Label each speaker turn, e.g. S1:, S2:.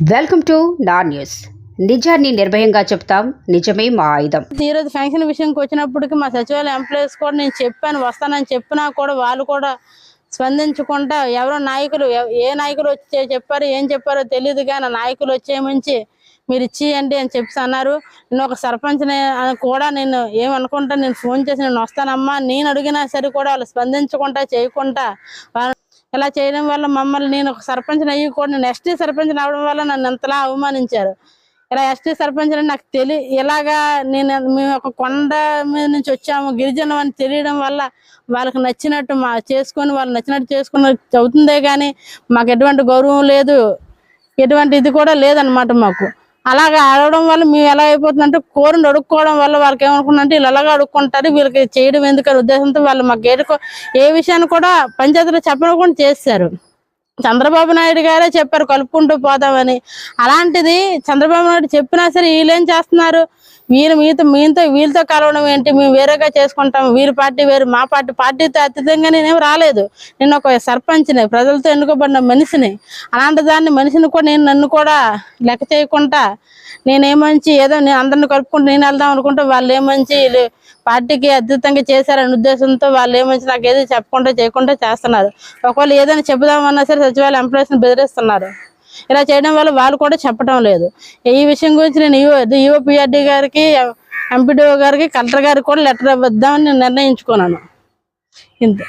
S1: Welcome to నా news. నిజాన్ని నిర్భయంగా చెప్తాం నిజమే మా ఆయుధం.
S2: ఈ రోజు ఫంక్షన్ విషయంకి వచ్చినప్పటికి మా సచివాలయ ఎంప్లాయీస్ కూడా నేను చెప్పాను వస్తానని చెప్పినా కూడా వాళ్ళు కూడా స్పందించకుండా ఎవరో నాయకులు ఏ నాయకులు వచ్చి చెప్పారు ఏం చెప్పారో తెలియదు కానీ నాయకులు నాయకులు వచ్చేయమంచి మీరు ఇచ్చేయండి అని చెప్పి అన్నారు. నేను ఒక సర్పంచ్ని కూడా నేను ఏమనుకుంటా నేను ఫోన్ చేసి నేను వస్తానమ్మా నేను అడిగినా సరే కూడా వాళ్ళు స్పందించకుండా చేయకుండా వాళ్ళ ఇలా చేయడం వల్ల మమ్మల్ని నేను ఒక సర్పంచ్ని అయ్యి కూడా నేను ఎస్టీ సర్పంచ్ని అవడం వల్ల నన్ను ఎంతలా అవమానించారు. ఇలా ఎస్టీ సర్పంచ్ అని నాకు తెలి ఇలాగా నేను మేము ఒక కొండ మీద నుంచి వచ్చాము. గిరిజనం అని తెలియడం వల్ల వాళ్ళకి నచ్చినట్టు మా చేసుకొని వాళ్ళు నచ్చినట్టు చేసుకుని అవుతుందే కానీ మాకు ఎటువంటి గౌరవం లేదు. ఎటువంటి ఇది కూడా లేదనమాట మాకు. అలాగా అడగడం వల్ల మేము ఎలా అయిపోతుందంటే కోరిని అడుక్కోవడం వల్ల వాళ్ళకి ఏమనుకున్నంటే వీళ్ళు ఎలాగ అడుక్కుంటారు వీళ్ళకి చేయడం ఎందుకని ఉద్దేశంతో వాళ్ళు మాకు ఏడుకో ఏ విషయాన్ని కూడా పంచాయతీలో చెప్పకుండా చేశారు. చంద్రబాబు నాయుడు గారే చెప్పారు కలుపుకుంటూ పోదామని అలాంటిది చంద్రబాబు నాయుడు చెప్పినా సరే వీళ్ళేం చేస్తున్నారు? వీరు మీతో మీతో వీళ్ళతో కలవడం ఏంటి? మేము వేరేగా చేసుకుంటాం. వీరి పార్టీ వేరు మా పార్టీ పార్టీతో అతీతంగా నేనేం రాలేదు. నేను ఒక సర్పంచ్ని ప్రజలతో ఎన్నుకోబడిన మనిషిని. అలాంటి దాన్ని మనిషిని కూడా నేను నన్ను కూడా లెక్క చేయకుండా నేనేమంచి ఏదో నేను అందరిని కలుపుకుంటూ నేను వెళ్దాం అనుకుంటే వాళ్ళు ఏమంచి పార్టీకి అద్భుతంగా చేశారనే ఉద్దేశంతో వాళ్ళు ఏమంచి నాకు ఏది చెప్పకుండా చేయకుండా చేస్తున్నారు. ఒకవేళ ఏదైనా చెబుదామన్నా సరే సచివాలయ ఎంప్లాయీస్ని బెదిరిస్తున్నారు. ఇలా చేయడం వల్ల వాళ్ళు కూడా చెప్పడం లేదు. ఈ విషయం గురించి నేను ఈవో ఈవో పిఆర్డీ గారికి ఎంపీడీఓ గారికి కలెక్టర్ గారికి కూడా లెటర్ ఇద్దామని నేను నిర్ణయించుకున్నాను. ఇంత.